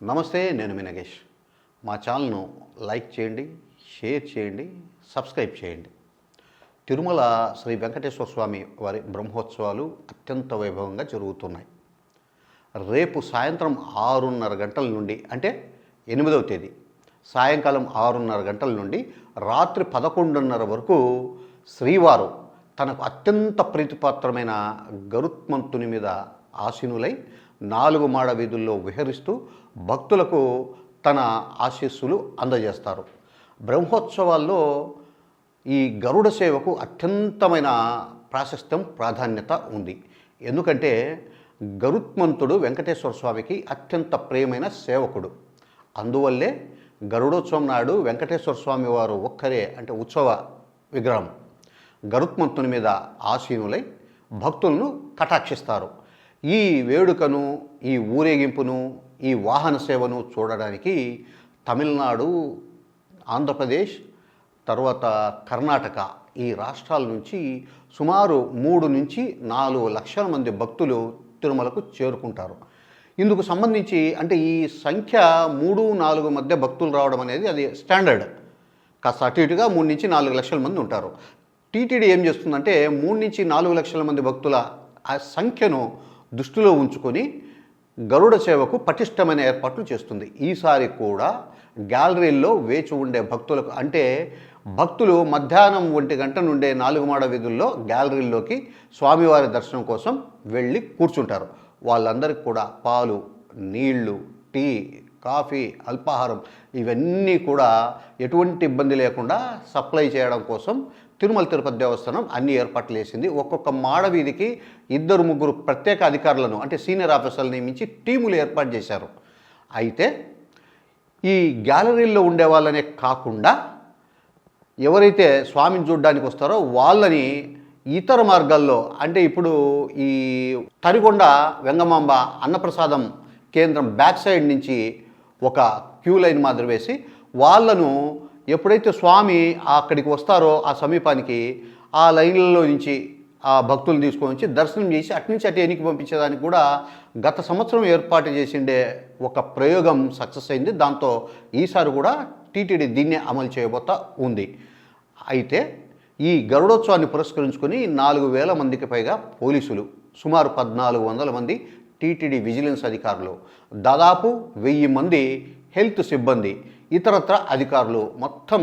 నమస్తే నేను మీ నగేష్. మా ఛానల్ను లైక్ చేయండి షేర్ చేయండి సబ్స్క్రైబ్ చేయండి. తిరుమల శ్రీ వెంకటేశ్వర స్వామి వారి బ్రహ్మోత్సవాలు అత్యంత వైభవంగా జరుగుతున్నాయి. రేపు సాయంత్రం ఆరున్నర గంటల నుండి అంటే ఎనిమిదవ తేదీ సాయంకాలం ఆరున్నర గంటల నుండి రాత్రి పదకొండున్నర వరకు శ్రీవారు తనకు అత్యంత ప్రీతిపాత్రమైన గరుత్మంతుని మీద ఆసీనులై నాలుగు మాడ వీధుల్లో విహరిస్తూ భక్తులకు తన ఆశీస్సులు అందజేస్తారు. బ్రహ్మోత్సవాల్లో ఈ గరుడ సేవకు అత్యంతమైన ప్రాశస్త్యం ప్రాధాన్యత ఉంది. ఎందుకంటే గరుత్మంతుడు వెంకటేశ్వర స్వామికి అత్యంత ప్రియమైన సేవకుడు. అందువల్లే గరుడోత్సవం నాడు వెంకటేశ్వర స్వామి వారు ఒక్కరే అంటే ఉత్సవ విగ్రహం. గరుత్మంతుని మీద ఆసీనులై భక్తులను కటాక్షిస్తారు. ఈ వేడుకను ఈ ఊరేగింపును ఈ వాహన సేవను చూడడానికి తమిళనాడు ఆంధ్రప్రదేశ్ తర్వాత కర్ణాటక ఈ రాష్ట్రాల నుంచి సుమారు మూడు నుంచి నాలుగు లక్షల మంది భక్తులు తిరుమలకు చేరుకుంటారు. ఇందుకు సంబంధించి అంటే ఈ సంఖ్య మూడు నాలుగు మధ్య భక్తులు రావడం అనేది అది స్టాండర్డ్. కాస్త అటు ఇటుగా మూడు నుంచి నాలుగు లక్షల మంది ఉంటారు. టీటీడీ ఏం చేస్తుందంటే మూడు నుంచి నాలుగు లక్షల మంది భక్తుల ఆ సంఖ్యను దృష్టిలో ఉంచుకొని గరుడ సేవకు పటిష్టమైన ఏర్పాట్లు చేస్తుంది. ఈసారి కూడా గ్యాలరీల్లో వేచి ఉండే భక్తులకు అంటే భక్తులు మధ్యాహ్నం ఒంటి గంట నుండే నాలుగు మాడ వీధుల్లో గ్యాలరీల్లోకి స్వామివారి దర్శనం కోసం వెళ్ళి కూర్చుంటారు. వాళ్ళందరికీ కూడా పాలు నీళ్ళు టీ కాఫీ అల్పాహారం ఇవన్నీ కూడా ఎటువంటి ఇబ్బంది లేకుండా సప్లై చేయడం కోసం తిరుమల తిరుపతి దేవస్థానం అన్ని ఏర్పాట్లు చేసింది. ఒక్కొక్క మాడ వీధికి ఇద్దరు ముగ్గురు ప్రత్యేక అధికారులను అంటే సీనియర్ ఆఫీసర్లు నియమించి టీములు ఏర్పాటు చేశారు. అయితే ఈ గ్యాలరీల్లో ఉండే వాళ్ళనే కాకుండా ఎవరైతే స్వామిని చూడడానికి వస్తారో వాళ్ళని ఇతర మార్గాల్లో అంటే ఇప్పుడు ఈ తరిగొండ వెంగమాంబ అన్నప్రసాదం కేంద్రం బ్యాక్ సైడ్ నుంచి ఒక క్యూ లైన్ మాదిరి వేసి వాళ్ళను ఎప్పుడైతే స్వామి అక్కడికి వస్తారో ఆ సమీపానికి ఆ లైన్లలో నుంచి ఆ భక్తులు తీసుకొని వచ్చి దర్శనం చేసి అటు నుంచి అటు ఎనికి పంపించేదానికి కూడా గత సంవత్సరం ఏర్పాటు చేసిండే ఒక ప్రయోగం సక్సెస్ అయింది. దాంతో ఈసారి కూడా టీటీడీ దీన్నే అమలు చేయబోతా ఉంది. అయితే ఈ గరుడోత్సవాన్ని పురస్కరించుకొని నాలుగు వేల మందికి పైగా పోలీసులు సుమారు పద్నాలుగు వందల మంది టీటీడీ విజిలెన్స్ అధికారులు. దాదాపు వెయ్యి మంది హెల్త్ సిబ్బంది ఇతరత్ర అధికారులు మొత్తం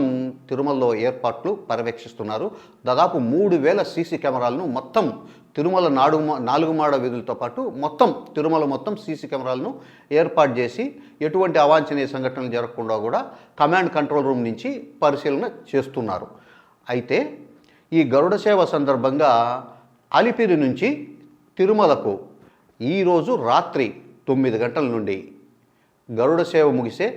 తిరుమలలో ఏర్పాట్లు పర్యవేక్షిస్తున్నారు. దాదాపు మూడు వేల సీసీ కెమెరాలను మొత్తం తిరుమల నాడు నాలుగు మాడ వీధులతో పాటు మొత్తం తిరుమల మొత్తం సీసీ కెమెరాలను ఏర్పాటు చేసి ఎటువంటి అవాంఛనీయ సంఘటనలు జరగకుండా కూడా కమాండ్ కంట్రోల్ రూమ్ నుంచి పరిశీలన చేస్తున్నారు. అయితే ఈ గరుడ సేవ సందర్భంగా అలిపిరి నుంచి తిరుమలకు ఈరోజు రాత్రి తొమ్మిది గంటల నుండి గరుడ సేవ ముగిసే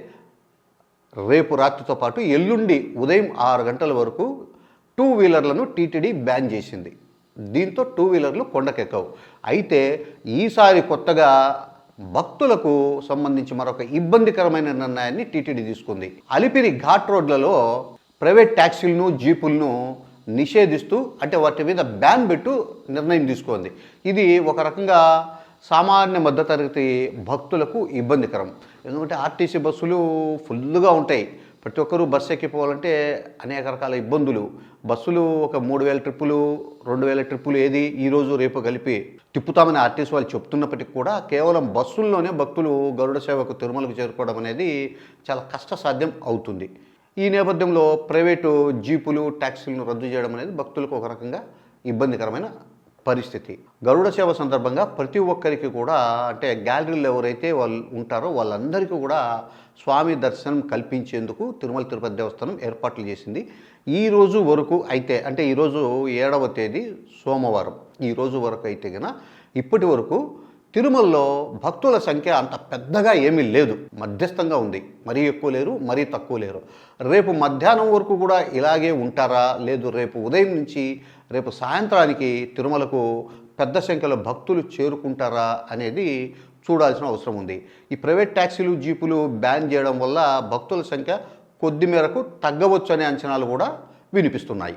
రేపు రాత్రితో పాటు ఎల్లుండి ఉదయం ఆరు గంటల వరకు టూ వీలర్లను టీటీడీ బ్యాన్ చేసింది. దీంతో టూ వీలర్లు కొండకెక్కవు. అయితే ఈసారి కొత్తగా భక్తులకు సంబంధించి మరొక ఇబ్బందికరమైన నిర్ణయాన్ని టీటీడీ తీసుకుంది. అలిపిరి ఘాట్ రోడ్లలో ప్రైవేట్ ట్యాక్సీలను జీపులను నిషేధిస్తూ అంటే వాటి మీద బ్యాన్ పెట్టు నిర్ణయం తీసుకుంది. ఇది ఒక రకంగా సామాన్య మధ్యతరగతి భక్తులకు ఇబ్బందికరం. ఎందుకంటే ఆర్టీసీ బస్సులు ఫుల్గా ఉంటాయి. ప్రతి ఒక్కరూ బస్సు ఎక్కిపోవాలంటే అనేక రకాల ఇబ్బందులు. బస్సులు ఒక మూడు వేల ట్రిప్పులు రెండు వేల ట్రిప్పులు ఏది ఈరోజు రేపు కలిపి తిప్పుతామని ఆర్టీసీ వాళ్ళు చెప్తున్నప్పటికీ కూడా కేవలం బస్సుల్లోనే భక్తులు గరుడ సేవకు తిరుమలకు చేరుకోవడం అనేది చాలా కష్టసాధ్యం అవుతుంది. ఈ నేపథ్యంలో ప్రైవేటు జీపులు ట్యాక్సీలను రద్దు చేయడం అనేది భక్తులకు ఒక రకంగా ఇబ్బందికరమైన పరిస్థితి. గరుడ సేవ సందర్భంగా ప్రతి ఒక్కరికి కూడా అంటే గ్యాలరీలో ఎవరైతే వాళ్ళు ఉంటారో వాళ్ళందరికీ కూడా స్వామి దర్శనం కల్పించేందుకు తిరుమల తిరుపతి దేవస్థానం ఏర్పాట్లు చేసింది. ఈ రోజు వరకు అయితే అంటే ఈరోజు ఏడవ తేదీ సోమవారం. ఈ రోజు వరకు అయితే గన ఇప్పటి వరకు తిరుమలలో భక్తుల సంఖ్య అంత పెద్దగా ఏమీ లేదు. మధ్యస్థంగా ఉంది. మరీ ఎక్కువ లేరు మరీ తక్కువ లేరు. రేపు మధ్యాహ్నం వరకు కూడా ఇలాగే ఉంటారా? లేదు రేపు ఉదయం నుంచి రేపు సాయంత్రానికి తిరుమలకు పెద్ద సంఖ్యలో భక్తులు చేరుకుంటారా అనేది చూడాల్సిన అవసరం ఉంది. ఈ ప్రైవేట్ ట్యాక్సీలు జీపులు బ్యాన్ చేయడం వల్ల భక్తుల సంఖ్య కొద్ది మేరకు తగ్గవచ్చు అనే అంచనాలు కూడా వినిపిస్తున్నాయి.